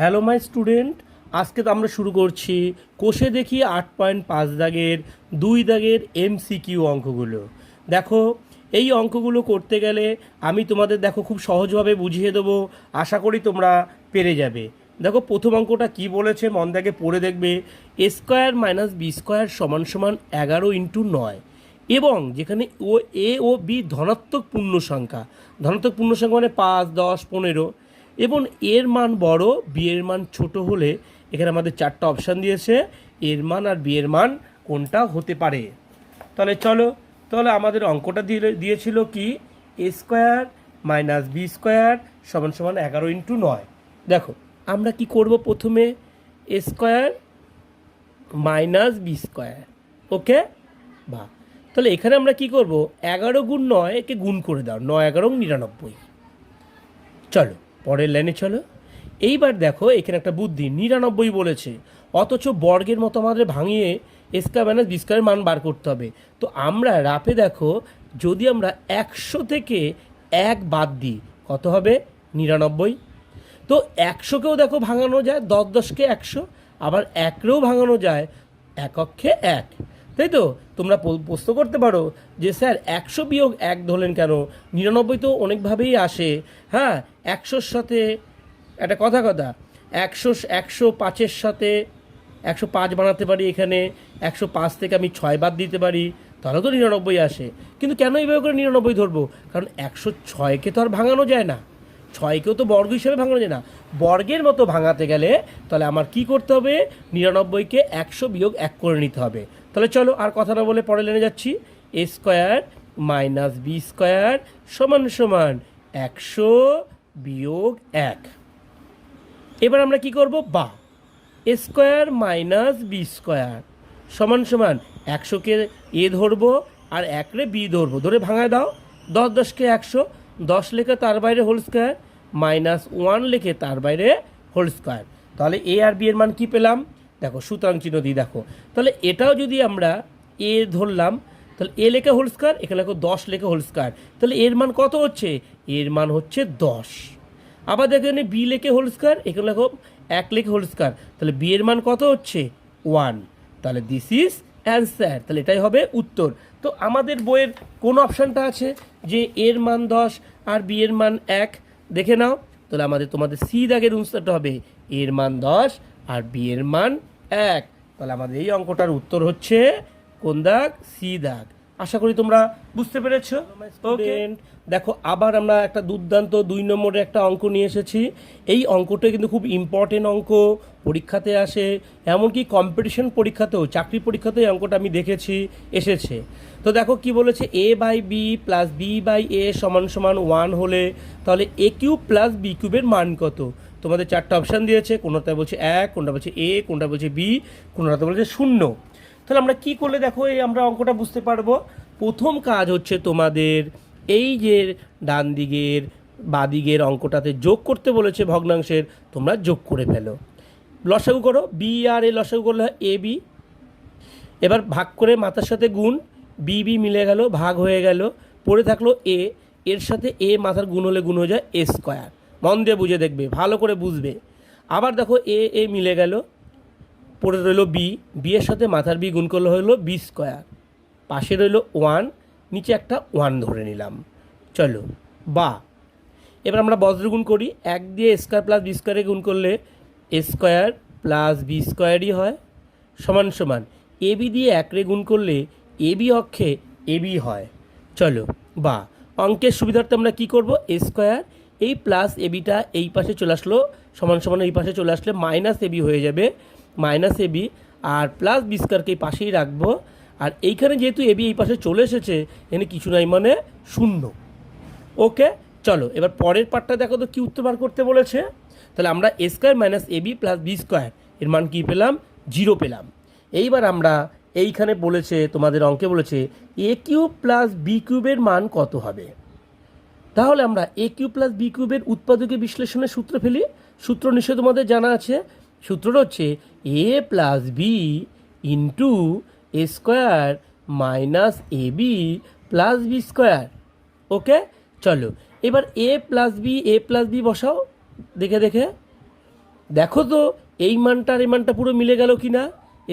Hello my student, আজকে তো আমরা শুরু করছি কোষে দেখি আট পয়েন্ট পাঁচ দাগের, দুই দাগের এমসিকিউ অঙ্কগুলো। দেখো, এই অঙ্কগুলো করতে গেলে আমি তোমাদের দেখো খুব সহজভাবে বুঝিয়ে দেবো, আশা করি তোমরা পেরে যাবে। দেখো, প্রথম অঙ্কটা কি বলেছে মন দেখে পড়ে দেখবে A square minus B square সমান সমান এগারো ইন্টু নয়। এবং যেখানে ও এ ও বি ধনাত্মক পূর্ণ সংখ্যা, ধনাত্মক পূর্ণ সংখ্যা মানে পাঁচ, দশ, পনেরো। এবং এর মান বড় বি এর মান ছোট হলে এখানে আমাদের চারটা অপশান দিয়েছে এর মান আর বি এর মান কোনটা হতে পারে? তাহলে চলো, তাহলে আমাদের অঙ্কটা দিয়ে, দিয়েছিল কি? A square minus B square সমান সমান এগারো ইন্টু নয়। দেখো, আমরা কি করব প্রথমে? A square minus B square okay বা, তাহলে এখানে আমরা কি করব? এগারো গুণ নয় একে গুণ করে দাও, নয় এগারো নিরানব্বই। চলো। পরের লাইনে চলো। এইবার দেখো, এখানে একটা বুদ্ধি, নিরানব্বই বলেছে, অথচ বর্গের মতো আমাদের ভাঙিয়ে স্কোয়ার মাইনাস বি স্কোয়ারের মান বার করতে হবে। তো আমরা রাপে দেখো, যদি আমরা একশো থেকে এক বাদ দিই, কত হবে? নিরানব্বই। তো একশোকেও দেখো ভাঙানো যায়, দশ দশকে একশো, আবার একরেও ভাঙানো যায় এককে এক। তাই তো? তোমরা প্রশ্ন করতে পারো যে, স্যার, একশো বিয়োগ এক ধরলেন কেন? নিরানব্বই তো অনেকভাবেই আসে। হ্যাঁ একশোর সাথে, একটা কথা কথা। একশো একশো পাঁচের সাথে, একশো পাঁচ বানাতে পারি এখানে, একশো পাঁচ থেকে আমি ছয় বাদ দিতে পারি, তাহলে তো নিরানব্বই আসে। কিন্তু কেন এইভাবে করে নিরানব্বই ধরবো? কারণ একশো ছয়কে তো আর ভাঙানো যায় না। ছয়কেও তো বর্গ হিসেবে ভাঙানো যায় না। বর্গের মতো ভাঙাতে গেলে তাহলে আমার কি করতে হবে? নিরানব্বইকে একশো বিয়োগ এক করে নিতে হবে। তাহলে চলো আর কথা না বলে পরে লেনে যাচ্ছি। A square minus B square সমান সমান একশো বিয়োগ এক। এবার আমরা কি করব? বা। A square minus B square সমান সমান একশোকে এ ধরবো আর একরে বি ধরবো। ধরে ভাঙায় দাও। দশ দশকে একশো, দশ লেখে তার বাইরে হোল স্কোয়ার, মাইনাস ওয়ান লেখে তার বাইরে হোল স্কোয়ার। তাহলে এ আর বি এর মান কি পেলাম? দেখো, সুতরাং চিহ্ন দিই দেখো। তাহলে এটাও যদি আমরা এ ধরলাম, তাহলে এ লেখে হোল স্কোয়ার এখানে লেখো দশ লেখে হোল স্কোয়ার তাহলে এর মান কত হচ্ছে? এর মান হচ্ছে দশ। আবার দেখো এখানে বি লেখে হোল স্কোয়ার এখানে লেখো এক লেখে হোল স্কোয়ার তাহলে বি এর মান কত হচ্ছে? ওয়ান তাহলে দিস ইজ অ্যান্সার তাহলে এটাই হবে উত্তর। তো আমাদের বইয়ের কোন অপশানটা আছে? যে এর মান দশ আর বি এর মান এক। দেখে নাও। তাহলে আমাদের, তোমাদের সি দাগের উত্তরটা হবে এর মান দশ আর বি এর মান এক। তাহলে আমাদের এই অঙ্কটার উত্তর হচ্ছে কোন দাগ? সি দাগ। আশা করি তোমরা বুঝতে পেরেছ? ওকে দেখো আবার আমরা একটা দুর্দান্ত দুই নম্বরের একটা অঙ্ক নিয়ে এসেছি। এই অঙ্কটা কিন্তু খুব ইম্পর্টেন্ট অঙ্ক। পরীক্ষাতে আসে। এমনকি কম্পিটিশন পরীক্ষাতেও চাকরি পরীক্ষাতেও এই অঙ্কটা আমি দেখেছি এসেছে। তো দেখো কি বলেছে? A by B plus B by A সমান সমান ওয়ান হলে তাহলে এ কিউব প্লাস বি কিউবের মান কত? তোমাদের চারটা অপশান দিয়েছে, কোনোটা বলছে এক, কোনটা বলছে এ, কোনটা বলছে বি, কোনটা বলছে শূন্য। তাহলে আমরা কি করলে দেখো এই আমরা অঙ্কটা বুঝতে পারব? প্রথম কাজ হচ্ছে তোমাদের এই যে ডান দিকের বাদিকের অঙ্কটাতে যোগ করতে বলেছে ভগ্নাংশের, তোমরা যোগ করে ফেলো। লসাগু করো, বি আর এ লসাগু করলে হয় এ, বি। এবার ভাগ করে মাথার সাথে গুণ, বি বি মিলে গেল, ভাগ হয়ে গেল, পড়ে থাকল এ, এর সাথে এ মাথার গুণ হলে গুণ হয়ে যায় এ স্কোয়ার। মন দিয়ে বুঝে দেখবে, ভালো করে বুঝবে। আবার দেখো এ এ মিলে গেল পড়ে রইল বি বি এর সাথে মাথার বি গুণ করলে হলো বি স্কোয়ার। পাশে রইল ওয়ান, নিচে একটা ওয়ান ধরে নিলাম। চলো, বা। এবার আমরা বজ্রগুণ করি, এক দিয়ে স্কোয়ার প্লাস বি স্কোয়ারে গুণ করলে এ স্কোয়ার প্লাস বি স্কোয়ারই হয়, সমান সমান। এ বি দিয়ে একরে গুণ করলে এ বি অক্ষে এ বি হয়। চলো, বা। অঙ্কের সুবিধার্থে আমরা কি করব? এ স্কোয়ার এই প্লাস এ বিটা এই পাশে চলে আসলো, সমান সমান এই পাশে চলে আসলে মাইনাস এ বি হয়ে যাবে। মাইনাস এ বি আর প্লাস বি স্কোয়ারকে এই পাশেই রাখব। আর এইখানে যেহেতু এ বি এই পাশে চলে এসেছে, এখানে কিছু নাই মানে শূন্য। ওকে চলো, এবার পরের পার্টটা দেখো তো কী উত্তর বার করতে বলেছে। তাহলে আমরা A square minus A B plus B square এর মান কী পেলাম? জিরো পেলাম। এইবার আমরা এইখানে বলেছে, তোমাদের অঙ্কে বলেছে এ কিউব প্লাস বি কিউবের মান কত হবে? তাহলে আমরা এ কিউব প্লাস বি কিউবের উৎপাদকে বিশ্লেষণের সূত্র ফেলি। সূত্র নিশ্চয় তোমাদের জানা আছে। সূত্রটা হচ্ছে A plus B into A square minus A B plus B square okay চলো, এবার A plus B A plus B বসাও। দেখে দেখে। দেখো তো, এই মানটা আর এই মানটা পুরো মিলে গেল কি না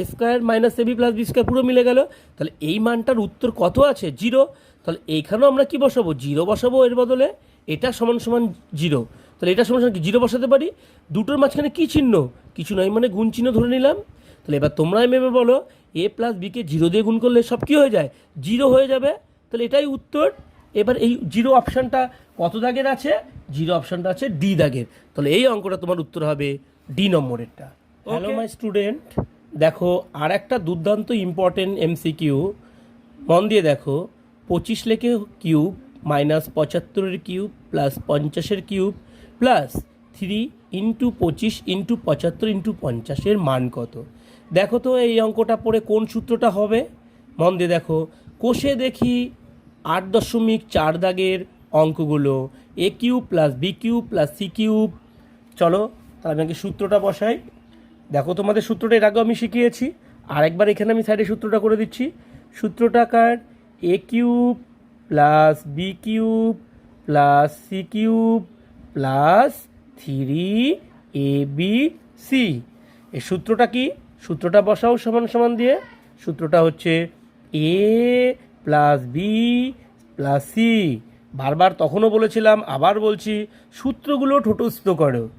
square minus A B plus B square পুরো মিলে গেল। তাহলে এই মানটার উত্তর কত আছে? জিরো তাহলে এইখানেও আমরা কি বসাবো? জিরো বসাবো এর বদলে? এটা সমান সমান জিরো। তাহলে এটা সমান সমান কি? জিরো বসাতে পারি? দুটোর মাঝখানে কী চিহ্ন? কিছু নয় মানে গুণ চিহ্ন ধরে নিলাম। তাহলে এবার তোমরা এমএমে বলো এ প্লাস বিকে জিরো দিয়ে গুণ করলে সব কী হয়ে যায়? জিরো হয়ে যাবে। তাহলে এটাই উত্তর। এবার এই জিরো অপশানটা কত দাগের আছে? জিরো অপশানটা আছে ডি দাগের। তাহলে এই অঙ্কটা তোমার উত্তর হবে ডি নম্বরেরটা। হ্যালো মাই স্টুডেন্ট দেখো আর একটা দুর্দান্ত ইম্পর্টেন্ট এমসিকিউ মন দিয়ে দেখো পঁচিশ লেখে কিউব, মাইনাস পঁচাত্তরের কিউব, প্লাস পঞ্চাশের কিউব, প্লাস থ্রি ইন্টু পঁচিশ ইন্টু পঁচাত্তর ইন্টু পঞ্চাশের মান কত? দেখো তো এই অঙ্কটা পড়ে কোন সূত্রটা হবে? মন দিয়ে দেখো। কোষে দেখি আট দশমিক চার দাগের অঙ্কগুলো, A cube plus B cube plus C cube. চলো, তাহলে আমি সূত্রটা বসাই। দেখো, তোমাদের সূত্রটা এর আগেও আমি শিখিয়েছি। আরেকবার এখানে আমি সাইডে সূত্রটা করে দিচ্ছি। সূত্রটা কার? A cube plus B cube plus C cube plus three A B C এই সূত্রটা কি? সূত্রটা বসাও সমান সমান দিয়ে। সূত্রটা হচ্ছে A plus B plus C বারবার তখনও বলেছিলাম, আবার বলছি, সূত্রগুলো ঠোঁটস্থ করো।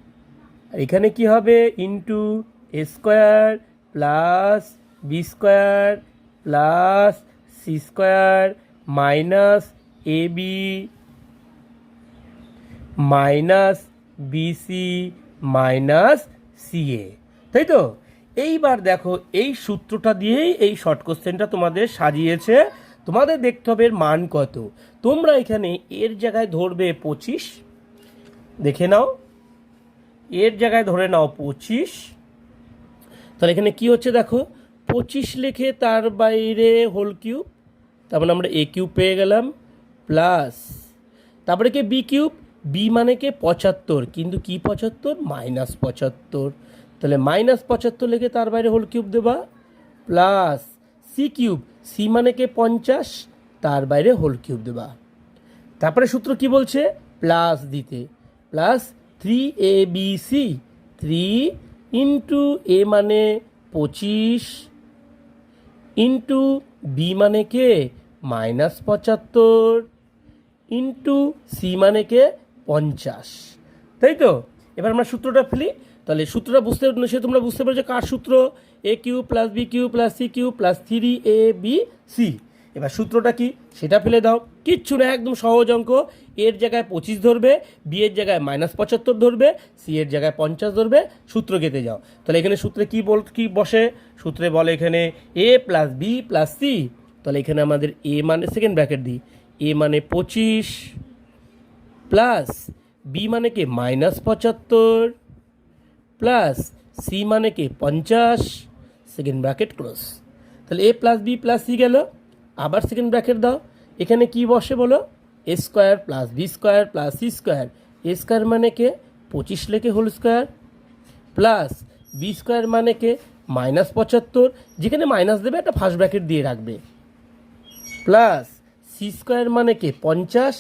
এখানে কি হবে? Into A square plus B square plus square minus A B minus BC minus CA তাই তো? এইবার দেখো, এই সূত্রটা দিয়েই এই শর্ট কোশ্চেনটা তোমাদের সাজিয়েছে। তোমাদের দেখতে হবে এর মান কত। তোমরা এখানে এর জায়গায় ধরবে পঁচিশ। দেখে নাও। এর জায়গায় ধরে নাও পঁচিশ। তাহলে এখানে কি হচ্ছে দেখো? পঁচিশ লেখে তার বাইরে হোল কিউব তারপরে আমরা এ কিউব পেয়ে গেলাম প্লাস তারপরে কে বি কিউব বি মানে কে? পঁচাত্তর, কিন্তু কি পঁচাত্তর? মাইনাস পঁচাত্তর। তাহলে মাইনাস পঁচাত্তর লেখে তার বাইরে হোল কিউব দেবা প্লাস সি কিউব সি মানে কে? পঞ্চাশ, তার বাইরে হোল কিউব দেবা। তারপরে সূত্র কি বলছে? প্লাস দিতে। Plus three A B C three into A মানে পঁচিশ ইন্টু বি মানে কে? মাইনাস পঁচাত্তর ইন্টু সি মানে কে? পঞ্চাশ। তাই তো? এবার আমরা সূত্রটা ফেলি। তাহলে সূত্রটা বুঝতে সে তোমরা বুঝতে পারছ কার সূত্র? A cube plus B cube plus C cube plus three A B C এবার সূত্রটা কি? সেটা ফেলে দাও। কিচ্ছু না, একদম সহজ অঙ্ক। এর জায়গায় পঁচিশ ধরবে বি এর জায়গায় মাইনাস পঁচাত্তর ধরবে সি এর জায়গায় পঞ্চাশ ধরবে। সূত্র কেটে যাও। তাহলে এখানে সূত্রে কি বল, কি বসে? সূত্রে বলে এখানে A plus B plus C তাহলে এখানে আমাদের এ মানে সেকেন্ড ব্র্যাকেট দিই। এ মানে পঁচিশ প্লাস বি মানে কে? মাইনাস পঁচাত্তর প্লাস সি মানে কে? পঞ্চাশ। সেকেন্ড ব্র্যাকেট ক্লোজ তাহলে A plus B plus C গেল। আবার সেকেন্ড ব্র্যাকেট দাও। এখানে কি বসে বলো? A square plus B square plus C square A square মানে কে? পঁচিশ লেখে whole square plus B square মানে কে? মাইনাস পঁচাত্তর। যেখানে মাইনাস দেবে, একটা ফার্স্ট ব্র্যাকেট দিয়ে রাখবে। প্লাস সি স্কোয়ার মানে কে? পঞ্চাশ,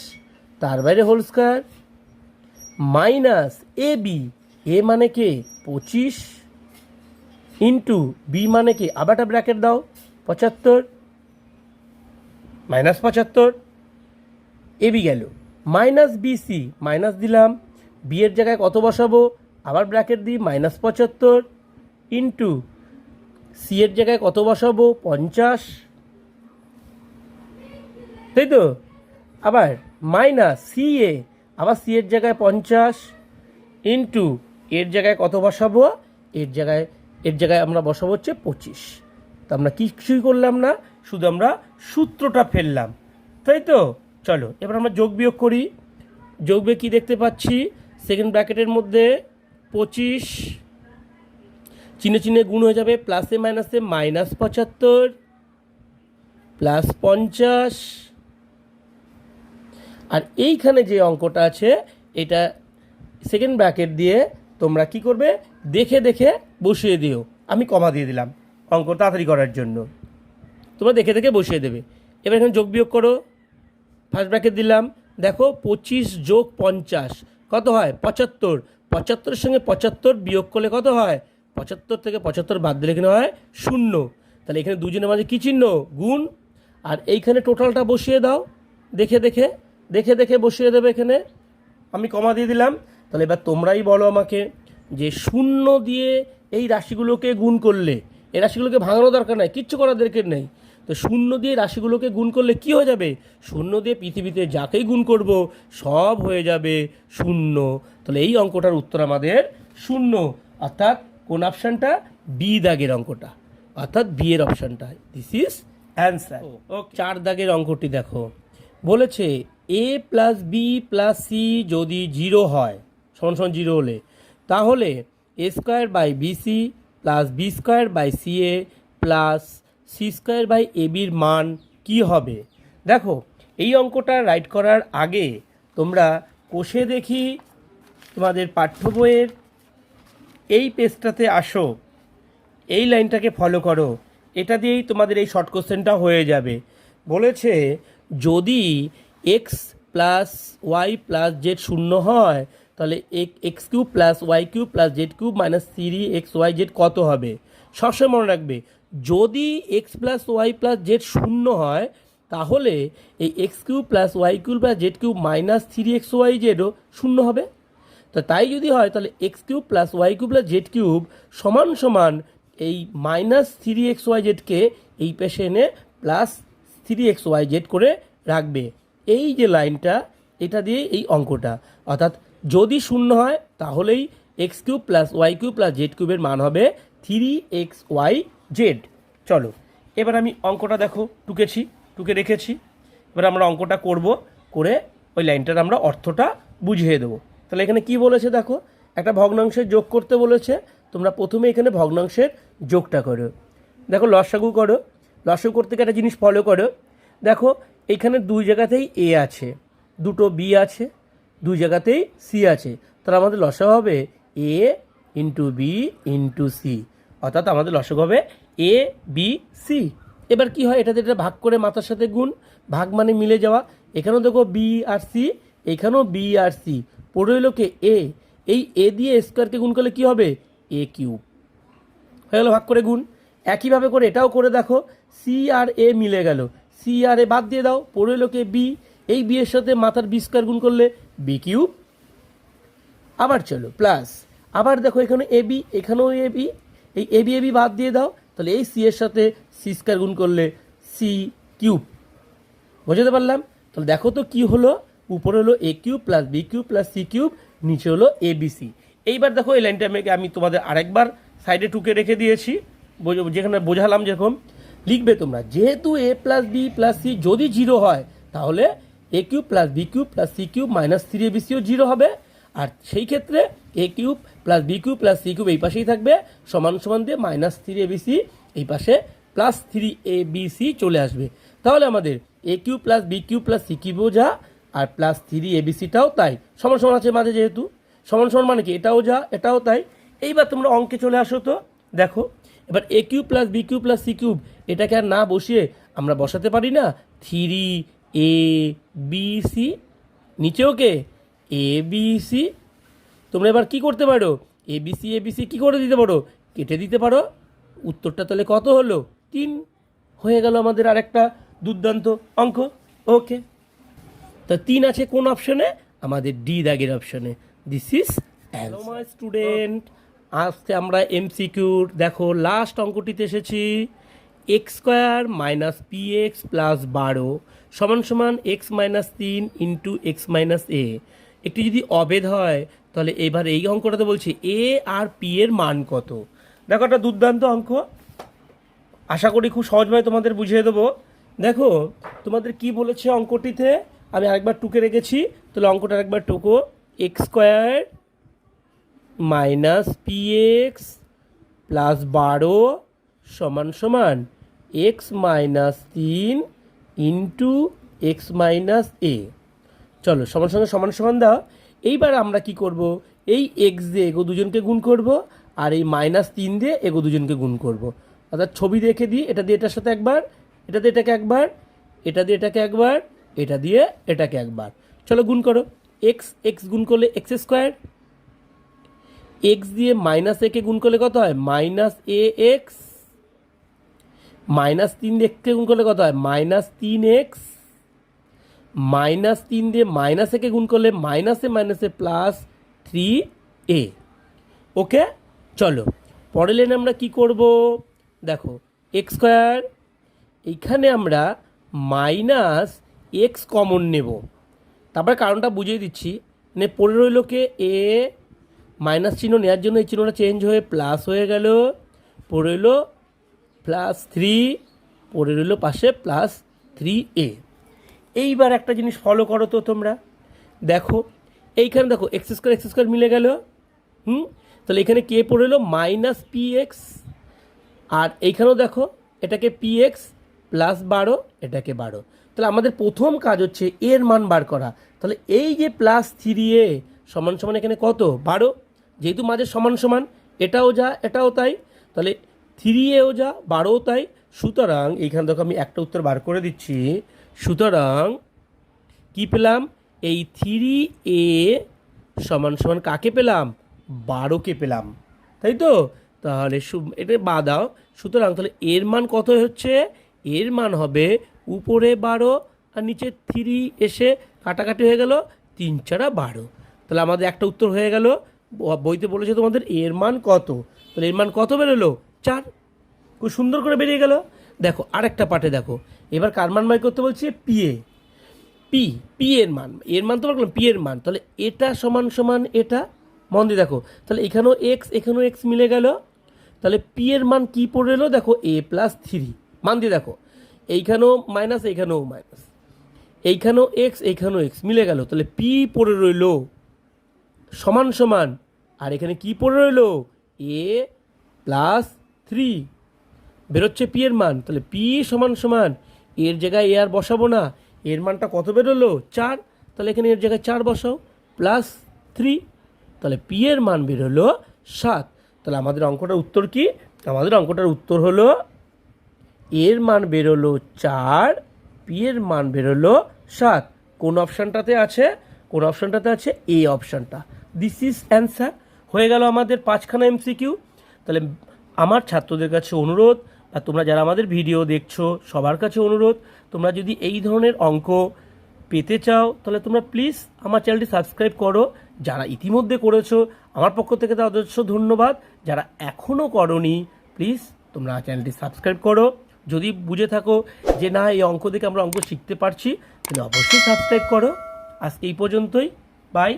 তার বাইরে whole square. Minus A B, A মানে কে? পঁচিশ ইন্টু বি মানে কে? আবার একটা ব্র্যাকেট দাও, পঁচাত্তর। মাইনাস পঁচাত্তর, এ বি গেল। মাইনাস বিসি মাইনাস দিলাম। বি এর জায়গায় কত বসাবো? আবার ব্র্যাকেট দিই, মাইনাস পঁচাত্তর ইন্টু সি এর জায়গায় কত বসাবো? পঞ্চাশ। তাই তো আবার মাইনাস সি এ আবার সি এর জায়গায় পঞ্চাশ ইন্টু এর জায়গায় কত বসাবো? এর জায়গায় এর জায়গায় আমরা বসাবো হচ্ছে পঁচিশ। তো আমরা কিছুই করলাম না? শুধু আমরা সূত্রটা ফেললাম। তাই তো চলো, এবার আমরা যোগ বিয়োগ করি। যোগ বিয়োগ কী দেখতে পাচ্ছি? সেকেন্ড ব্র্যাকেটের মধ্যে পঁচিশ চিহ্নে চিহ্নে গুণ হয়ে যাবে প্লাসে মাইনাসে মাইনাস পঁচাত্তর প্লাস পঞ্চাশ আর এইখানে যে অঙ্কটা আছে, এটা সেকেন্ড ব্র্যাকেট দিয়ে তোমরা কি করবে? দেখে দেখে বসিয়ে দিও। আমি কমা দিয়ে দিলাম অঙ্ক তাড়াতাড়ি করার জন্য। তোমরা দেখে দেখে বসিয়ে দেবে। এবার এখানে যোগ বিয়োগ করো। ফার্স্ট ব্র্যাকেট দিলাম। দেখো পঁচিশ যোগ পঞ্চাশ, কত হয়? পঁচাত্তর। পঁচাত্তরের সঙ্গে পঁচাত্তর বিয়োগ করলে কত হয়? পঁচাত্তর থেকে পঁচাত্তর বাদ দিলে এখানে হয় শূন্য। তাহলে এখানে দুজনের মাঝে কী চিহ্ন? গুণ। আর এইখানে টোটালটা বসিয়ে দাও। দেখে দেখে। দেখে দেখে বসিয়ে দেবে এখানে। আমি কমা দিয়ে দিলাম। তাহলে এবার তোমরাই বলো আমাকে যে শূন্য দিয়ে এই রাশিগুলোকে গুণ করলে এই রাশিগুলোকে ভাঙানো দরকার নাই কিচ্ছু করার দরকার নেই। তো শূন্য দিয়ে রাশিগুলোকে গুণ করলে কি হয়ে যাবে? শূন্য দিয়ে পৃথিবীতে যাকেই গুণ করব সব হয়ে যাবে শূন্য। তাহলে এই অঙ্কটার উত্তর আমাদের শূন্য। অর্থাৎ কোন অপশানটা? বি দাগের অঙ্কটা। অর্থাৎ বি এর অপশানটা। দিস ইজ অ্যান্সার চার দাগের অঙ্কটি দেখো। বলেছে A plus B plus C যদি জিরো হয়, সমান সমান জিরো হলে, তাহলে A square by BC plus B square by C A plus C square by A বির মান কি হবে? দেখো, এই অঙ্কটা রাইট করার আগে তোমরা কোষে দেখি তোমাদের পাঠ্য বইয়ের। এই পেজটাতে আসো, এই লাইনটাকে ফলো করো, এটা দিয়েই তোমাদের এই শর্ট কোশ্চেনটা হয়ে যাবে। বলেছে, যদি X plus Y plus Z শূন্য হয়, তাহলে X cube plus Y cube plus Z cube minus three X Y Z কত হবে? সবসময় মনে রাখবে, যদি X plus Y plus Z শূন্য হয়, তাহলে এই X cube plus Y cube plus Z cube minus three X Y জেডও শূন্য হবে। তো তাই যদি হয়, তাহলে X cube plus Y cube plus Z cube সমান সমান এই মাইনাস থ্রি এক্স ওয়াই জেডকে এই পেশে এনে plus three X Y Z করে রাখবে। এই যে লাইনটা, এটা দিয়ে এই অঙ্কটা। অর্থাৎ যদি শূন্য হয়, তাহলেই X cube plus Y cube plus Z কিউবের মান হবে থ্রি এক্স ওয়াই জেড চলো, এবার আমি অঙ্কটা দেখো, টুকেছি, টুকে রেখেছি। এবার আমরা অঙ্কটা করব, করে ওই লাইনটার আমরা অর্থটা বুঝিয়ে দেবো। তাহলে এখানে কি বলেছে দেখো, একটা ভগ্নাংশের যোগ করতে বলেছে, তোমরা প্রথমে এখানে ভগ্নাংশের যোগটা করো। দেখো, লসাগু করো, লসাগু করতে গিয়ে একটা জিনিস ফলো করো। দেখো এখানে দুই জায়গাতেই এ আছে। দুটো বি আছে, দুই জায়গাতেই সি আছে। তাহলে আমাদের লসাগু হবে A into B into C অর্থাৎ আমাদের লসাগু হবে এ বি সি এবার কি হয়? এটাতে এটা ভাগ করে মাথার সাথে গুণ। ভাগ মানে মিলে যাওয়া। এখানেও দেখো বি আর সি এখানেও বি আর সি পড়ে হলো কে এ এই এ দিয়ে স্কোয়ারকে গুণ করলে কি হবে? এ কিউব হয়ে গেল ভাগ করে গুণ। একইভাবে করে এটাও করে দেখো সি আর এ মিলে গেল। সি আর এ বাদ দিয়ে দাও। পড়ে হলো কে বি এই বি এর সাথে মাথার বি স্কোয়ার গুণ করলে বি কিউব আবার চলো প্লাস আবার দেখো এখানে এ বি এখানেও এ বি এই এ বি এ বি বাদ দিয়ে দাও। তাহলে এই সি এর সাথে সি স্কোয়ার গুণ করলে সি কিউব বোঝাতে পারলাম? তাহলে দেখো তো কি হলো? উপরে হলো A cube plus B cube plus C cube নিচে হলো এ বি সি এইবার দেখো এই লাইনটা আমি তোমাদের আরেকবার সাইডে টুকে রেখে দিয়েছি। যেখানে বোঝালাম যেরকম। লিখবে তোমরা। যেহেতু A plus B plus C যদি জিরো হয়, তাহলে A cube plus B cube plus C cube minus three A B CO zero হবে। আর সেই ক্ষেত্রে A cube plus B cube plus C cube এই পাশেই থাকবে। সমান সমান দিয়ে minus three A B C এই পাশে plus three A B C চলে আসবে। তাহলে আমাদের A cube plus B cube plus C কিউবও যা, আর প্লাস থ্রি এ বি সিটাও তাই। সমান সমান আছে মাঝে যেহেতু। সমান সমান মানে কি? এটাও যা, এটাও তাই। এইবার তোমরা অঙ্কে চলে আসো তো। দেখো। এবার A cube plus B cube plus C cube এটাকে আর না বসিয়ে আমরা বসাতে পারি না। থ্রি এ বি সি নিচেও কে? এ বি সি তোমরা এবার কি করতে পারো? A B C A B C কী করে দিতে পারো? কেটে দিতে পারো। উত্তরটা তাহলে কত হলো? তিন। হয়ে গেল আমাদের আরেকটা দুর্দান্ত অঙ্ক। ওকে। তা তিন আছে কোন অপশনে আমাদের ডি দাগের অপশনে this is hello my student আজকে আমরা এমসিকিউর দেখো লাস্ট অঙ্কটিতে এসেছি X square minus P X plus বারো সমান সমান এক্স মাইনাস তিন ইন্টু এক্স মাইনাস এ একটি যদি অবেদ হয়, তাহলে এবার এই অঙ্কটাতে বলছি এ আর পি এর মান কত? দেখো, একটা দুর্দান্ত অঙ্ক। আশা করি খুব সহজভাবে তোমাদের বুঝিয়ে দেবো। দেখো, তোমাদের কি বলেছে অঙ্কটিতে? আমি আরেকবার টুকে রেখেছি, তাহলে অঙ্কটা আরেকবার টুকো X square minus P X plus বারো সমান সমান এক্স মাইনাস তিন ইন্টু এক্স মাইনাস এ চলো, সমান সঙ্গে সমান সমান দাও। এইবার আমরা কি করব? এই এক্স দিয়ে এগো দুজনকে গুণ করব আর এই মাইনাস তিন দিয়ে এগো দুজনকে গুণ করব। অর্থাৎ ছবি রেখে দিই, এটা দিয়ে এটার সাথে একবার, এটা দিয়ে এটাকে একবার, এটা দিয়ে এটাকে একবার, এটা দিয়ে এটাকে একবার। চলো, গুণ করো। এক্স এক্স গুণ করলে এক্স স্কোয়ার এক্স দিয়ে মাইনাস একে গুণ করলে কত হয়? মাইনাস এ এক্স মাইনাস তিন দিয়ে একে গুণ করলে কত হয়? মাইনাস তিন এক্স মাইনাস তিন দিয়ে মাইনাস একে গুণ করলে মাইনাসে মাইনাসে প্লাস থ্রি এ ওকে চলো, পরের লাইনে আমরা কি করব? দেখো এক্স স্কোয়ার এইখানে আমরা মাইনাস এক্স কমন নেব। তারপরে কারণটা বুঝিয়ে দিচ্ছি। মানে পড়ে রইল কে? এ মাইনাস চিহ্ন নেওয়ার জন্য এই চিহ্নটা চেঞ্জ হয়ে প্লাস হয়ে গেল, পড়ে রইল প্লাস থ্রি পড়ে রইল পাশে প্লাস থ্রি এ এইবার একটা জিনিস ফলো করো তো তোমরা। দেখো, এইখানে দেখো এক্স স্কোয়ার এক্স স্কোয়ার মিলে গেল, হুম? তাহলে এখানে কে পড়ে এলো? মাইনাস পি এক্স আর এইখানেও দেখো, এটাকে পি এক্স প্লাস বারো, এটাকে বারো। তাহলে আমাদের প্রথম কাজ হচ্ছে এর মান বার করা। তাহলে এই যে প্লাস থ্রি এ সমান সমান এখানে কত? বারো। যেহেতু মাঝে সমান সমান, এটাও যা, এটাও তাই, তাহলে থ্রি এও যা, বারোও তাই। সুতরাং, এইখানে থেকে আমি একটা উত্তর বার করে দিচ্ছি। সুতরাং, কি পেলাম? এই থ্রি এ সমান সমান কাকে পেলাম? বারোকে পেলাম। তাই তো? তাহলে এটা বা দাও। সুতরাং, তাহলে এর মান কত হচ্ছে? এর মান হবে উপরে বারো আর নিচে থ্রি এসে কাটাকাটি হয়ে গেল তিন চারা বারো। তাহলে আমাদের একটা উত্তর হয়ে গেল। বইতে বলেছে তোমাদের এর মান কত? তাহলে এর মান কত বেরোলো? চার। খুব সুন্দর করে বেরিয়ে গেল। দেখো, আরেকটা পার্টে দেখো। এবার কার মান বাই করতে বলছে? পিএ পি পি এর মান। এর মান তো বললাম পি এর মান। তাহলে এটা সমান সমান এটা? মন দিয়ে দেখো। তাহলে এখানেও এক্স এখানেও এক্স মিলে গেল। তাহলে পি এর মান কি পড়ে এলো দেখো এ প্লাস থ্রি মান দিয়ে দেখো। এইখানেও মাইনাস এইখানেও মাইনাস এইখানেও এক্স এইখানেও এক্স মিলে গেল। তাহলে পি পড়ে রইল। সমান সমান। আর এখানে কি পড়ে রইল? এ প্লাস থ্রি বেরোচ্ছে পি এর মান। তাহলে পি সমান সমান। এর জায়গায় এ আর বসাবো না। এর মানটা কত বেরোলো? চার। তাহলে এখানে এর জায়গায় চার বসাও। প্লাস থ্রি তাহলে পি এর মান বেরোলো সাত। তাহলে আমাদের অঙ্কটার উত্তর কি? আমাদের অঙ্কটার উত্তর হলো এর মান বেরোলো চার পি এর মান বেরোলো সাত। কোন অপশানটাতে আছে? কোন অপশানটাতে আছে? এ অপশানটা দিস ইজ অ্যান্সার হয়ে গেল আমাদের পাঁচখানা এমসিকিউ তাহলে আমার ছাত্রদের কাছে অনুরোধ বা তোমরা যারা আমাদের ভিডিও দেখছ, সবার কাছে অনুরোধ, তোমরা যদি এই ধরনের অঙ্ক পেতে চাও, তাহলে তোমরা প্লিজ আমার চ্যানেলটি সাবস্ক্রাইব করো। যারা ইতিমধ্যে করেছ, আমার পক্ষ থেকে তাদের ধন্যবাদ। যারা এখনও করনি প্লিজ তোমরা চ্যানেলটি সাবস্ক্রাইব করো। যদি বুঝে থাকো যে না, এই অঙ্ক দেখে আমরা অঙ্ক শিখতে পারছি, তাহলে অবশ্যই সাবস্ক্রাইব করো। আজকে এই পর্যন্তই। বাই